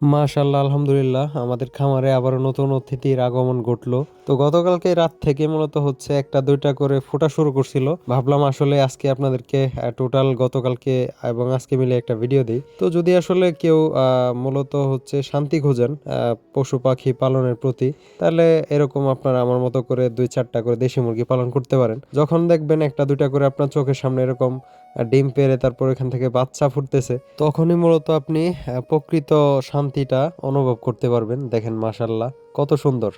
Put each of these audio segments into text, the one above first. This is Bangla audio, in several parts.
মাশাল্লাহ আলহামদুলিল্লাহ, আমাদের খামারে আবারও নতুন অতিথির আগমন ঘটলো। তো গতকালকে রাত থেকে মূলত হচ্ছে একটা দুইটা করে ফোটা শুরু করছিল। ভাবলাম আসলে আজকে আপনাদেরকে টোটাল গতকালকে এবং আজকে মিলে একটা ভিডিও দিই। তো যদি আসলে কেউ মূলত হচ্ছে শান্তি খোঁজেন পশু পাখি পালনের প্রতি, তাহলে এরকম আপনারা আমার মতো করে দুই চারটা করে দেশি মুরগি পালন করতে পারেন। যখন দেখবেন একটা দুইটা করে আপনার চোখের সামনে এরকম ডিম পেরে তারপর এখান থেকে বাচ্চা ফুটতেছে, তখনই মূলত আপনি প্রকৃত শান্তিটা অনুভব করতে পারবেন। দেখেন মাসাল্লাহ কত সুন্দর।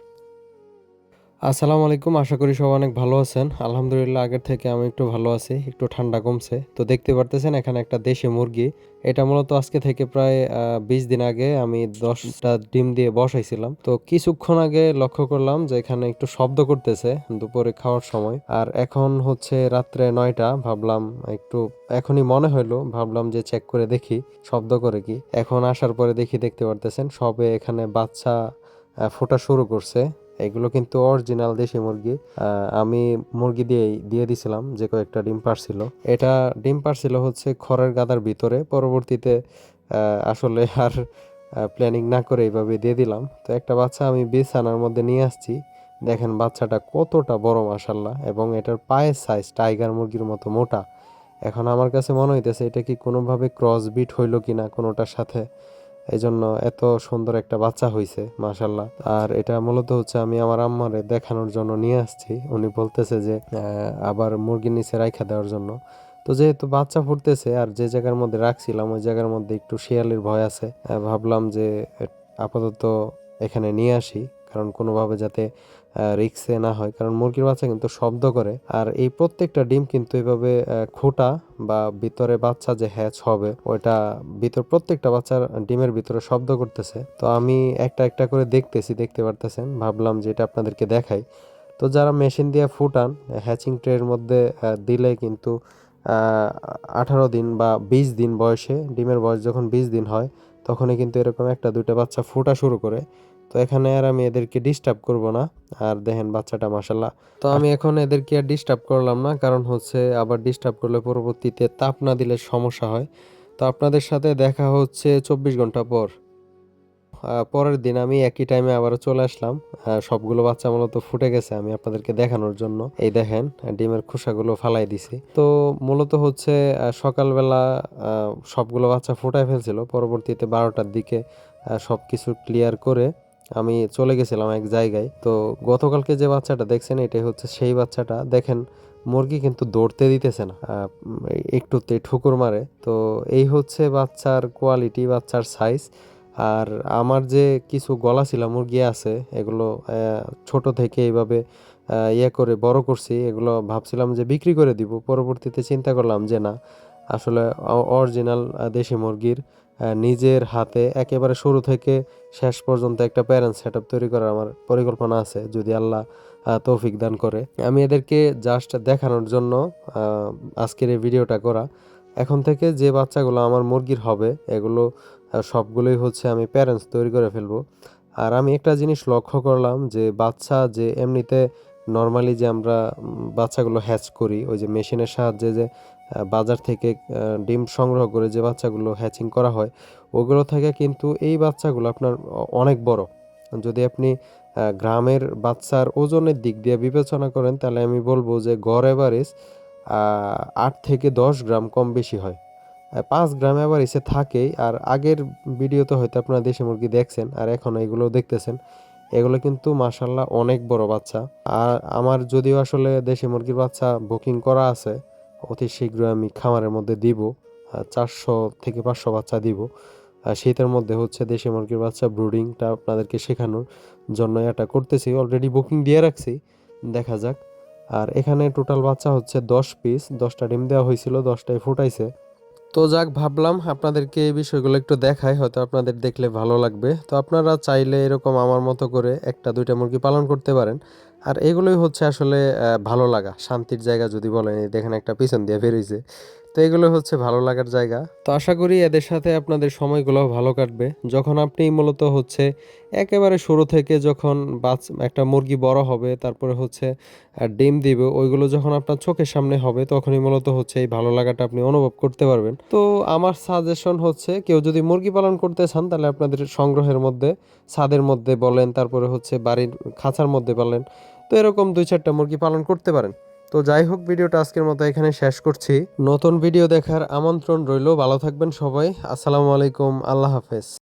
আসসালামু আলাইকুম, আশা করি সবাই অনেক ভালো আছেন। আলহামদুলিল্লাহ, আগের থেকে আমি একটু ভালো আছি, একটু ঠান্ডা কমছে। তো দেখতে পারতেছেন এখানে একটা দেশি মুরগি। এটা মূলত আজকে থেকে প্রায় বিশ দিন আগে আমি দশটা ডিম দিয়ে বসাইছিলাম। তো কিছুক্ষণ আগে লক্ষ্য করলাম যে এখানে একটু শব্দ করতেছে দুপুরে খাওয়ার সময়। আর এখন হচ্ছে রাত্রে নয়টা, ভাবলাম একটু, এখনই মনে হইল, ভাবলাম যে চেক করে দেখি, শব্দ করে কি। এখন আসার পরে দেখি, দেখতে পারতেছেন, সবে এখানে বাচ্চা ফোটা শুরু করছে। এগুলো কিন্তু অরিজিনাল দেশি মুরগি। আমি মুরগি দিয়েই দিয়ে দিছিলাম, যে কয়েকটা ডিম পারছিল। এটা ডিম পারছিল হচ্ছে খড়ের গাদার ভিতরে, পরবর্তীতে আসলে আর প্ল্যানিং না করে এইভাবে দিয়ে দিলাম। তো একটা বাচ্চা আমি বিছানার মধ্যে নিয়ে আসছি। দেখেন বাচ্চাটা কতটা বড় মাসাল্লাহ এবং এটার পায়ের সাইজ টাইগার মুরগির মতো মোটা। এখন আমার কাছে মনে হইতেছে, এটা কি কোনোভাবে ক্রস বিট হইল কিনা কোনোটার সাথে। এই জন্য এত সুন্দর একটা বাচ্চা হয়েছে মাসাল্লাহ আর এটা মূলত হচ্ছে আমি আমার আম্মারে দেখানোর জন্য নিয়ে আসছি। উনি বলতেছে যে আবার মুরগির নিচে রাইখা দেওয়ার জন্য। তো যেহেতু বাচ্চা ফুটতেছে আর যে জায়গার মধ্যে রাখছিলাম, ওই জায়গার মধ্যে একটু শিয়ালের ভয় আছে ভাবলাম যে, আপাতত এখানে নিয়ে আসি। কারণ কোনোভাবে যাতে রিক্সে না হয়, কারণ মুরগির বাচ্চা কিন্তু শব্দ করে। আর এই প্রত্যেকটা ডিম কিন্তু এভাবে খোটা বা ভিতরে বাচ্চা যে হ্যাচ হবে, ওইটা ভিতর প্রত্যেকটা বাচ্চার ডিমের ভিতরে শব্দ করতেছে। তো আমি একটা একটা করে দেখতেছি, দেখতে পারতেছেন। ভাবলাম যে এটা আপনাদেরকে দেখাই। তো যারা মেশিন দিয়ে ফুটান, হ্যাচিং ট্রের মধ্যে দিলে কিন্তু আঠারো দিন বা বিশ দিন বয়সে, ডিমের বয়স যখন বিশ দিন হয়, তখনই কিন্তু এরকম একটা দুইটা বাচ্চা ফোটা শুরু করে। তো এখানে আর আমি এদেরকে ডিস্টার্ব করব না। আর দেখেন বাচ্চাটা মাসাল্লাহ তো আমি এখন এদেরকে আর ডিস্টার্ব করলাম না, কারণ হচ্ছে আবার ডিস্টার্ব করলে পরবর্তীতে তাপ না দিলে সমস্যা হয়। তো আপনাদের সাথে দেখা হচ্ছে চব্বিশ ঘণ্টা পর। পরের দিন আমি একই টাইমে আবারও চলে আসলাম। সবগুলো বাচ্চা মূলত ফুটে গেছে আমি আপনাদেরকে দেখানোর জন্য। এই দেখেন ডিমের খোসাগুলো ফালাই দিছি। তো মূলত হচ্ছে সকালবেলা সবগুলো বাচ্চা ফুটায় ফেলছিল। পরবর্তীতে বারোটার দিকে সব কিছু ক্লিয়ার করে আমি চলে গেছিলাম এক জায়গায়। তো গতকালকে যে বাচ্চাটা দেখছেন, এটাই হচ্ছে সেই বাচ্চাটা। দেখেন, মুরগি কিন্তু দৌড়তে দিতেছে না। একটুতে ঠুকুর মারে। তো এই হচ্ছে বাচ্চার কোয়ালিটি বাচ্চার সাইজ আর আমার যে কিছু গলা ছিল, মুরগি আছে, এগুলো ছোট থেকে এইভাবে ইয়ে করে বড় করছি, এগুলো ভাবছিলাম যে বিক্রি করে দিব। পরবর্তীতে চিন্তা করলাম যে না, আসলে অরিজিনাল দেশি মুরগির নিজের হাতে একেবারে শুরু থেকে শেষ পর্যন্ত একটা প্যারেন্ট সেট তৈরি করার আমার পরিকল্পনা আছে, যদি আল্লাহ তৌফিক দান করে। আমি এদেরকে জাস্ট দেখানোর জন্য আজকের এই ভিডিওটা করা। এখন থেকে যে বাচ্চাগুলো আমার মুরগির হবে, এগুলো সবগুলোই হচ্ছে আমি প্যারেন্টস তৈরি করে ফেলব। আর আমি একটা জিনিস লক্ষ্য করলাম যে বাচ্চা যে এমনিতে নর্মালি যে আমরা বাচ্চাগুলো হ্যাচ করি, ওই যে মেশিনের সাহায্যে যে বাজার থেকে ডিম সংগ্রহ করে যে বাচ্চাগুলো হ্যাচিং করা হয়, ওগুলো থেকে কিন্তু এই বাচ্চাগুলো আপনার অনেক বড়। যদি আপনি গ্রামের বাচ্চার ওজনের দিক দিয়ে বিবেচনা করেন, তাহলে আমি বলব যে গড় এভারেজ আট থেকে দশ গ্রাম কম বেশি হয়। পাঁচ গ্রাম এভারেজে থাকেই, আর আগের ভিডিওতে হয়তো আপনারা দেশি মুরগি দেখছেন, আর এখন এগুলো দেখতেছেন। এগুলো কিন্তু মাসাল্লাহ অনেক বড় বাচ্চা। আর আমার যদিও আসলে দেশি মুরগির বাচ্চা বুকিং করা আছে, অতি শীঘ্রই আমি খামারের মধ্যে দিব চারশো থেকে পাঁচশো বাচ্চা দিব। শীতের মধ্যে হচ্ছে দেশি মুরগির বাচ্চা ব্রুডিংটা আপনাদেরকে শেখানোর জন্য এটা করতেছি অলরেডি বুকিং দিয়ে রাখছি, দেখা যাক। আর এখানে টোটাল বাচ্চা হচ্ছে দশ পিস দশটা ডিম দেওয়া হয়েছিল দশটাই ফুটাইছে। তো যাক, ভাবলাম আপনাদেরকে এই বিষয়গুলো একটু দেখাই, হয়তো আপনাদের দেখলে ভালো লাগবে। তো আপনারা চাইলে এরকম আমার মতো করে একটা, দুইটা মুরগি পালন করতে পারেন। আর এগুলোই হচ্ছে আসলে ভালো লাগা, শান্তির জায়গা যদি বলেন দেখেন একটা পিছন দিয়ে বেরিয়েছে তো এগুলো হচ্ছে ভালো লাগার জায়গা। তো আশা করি এদের সাথে আপনাদের সময়গুলো ভালো কাটবে। যখন আপনি মূলত হচ্ছে একেবারে শুরু থেকে যখন বাচ একটা মুরগি বড় হবে, তারপরে হচ্ছে ডিম দিবে, ওইগুলো যখন আপনার চোখের সামনে হবে, তখনই মূলত হচ্ছে এই ভালো লাগাটা আপনি অনুভব করতে পারবেন। তো আমার সাজেশন হচ্ছে, কেউ যদি মুরগি পালন করতে চান, তাহলে আপনাদের সংগ্রহের মধ্যে, ছাদের মধ্যে বলেন, তারপরে হচ্ছে বাড়ির খাঁচার মধ্যে বলেন, তো এরকম দুই চারটা মুরগি পালন করতে পারেন। তো যাই হোক, ভিডিওটা আজকের মতো এখানে শেষ করছি। নতুন ভিডিও দেখার আমন্ত্রণ রইল। ভালো থাকবেন সবাই। আসসালামু আলাইকুম। আল্লাহ হাফেজ।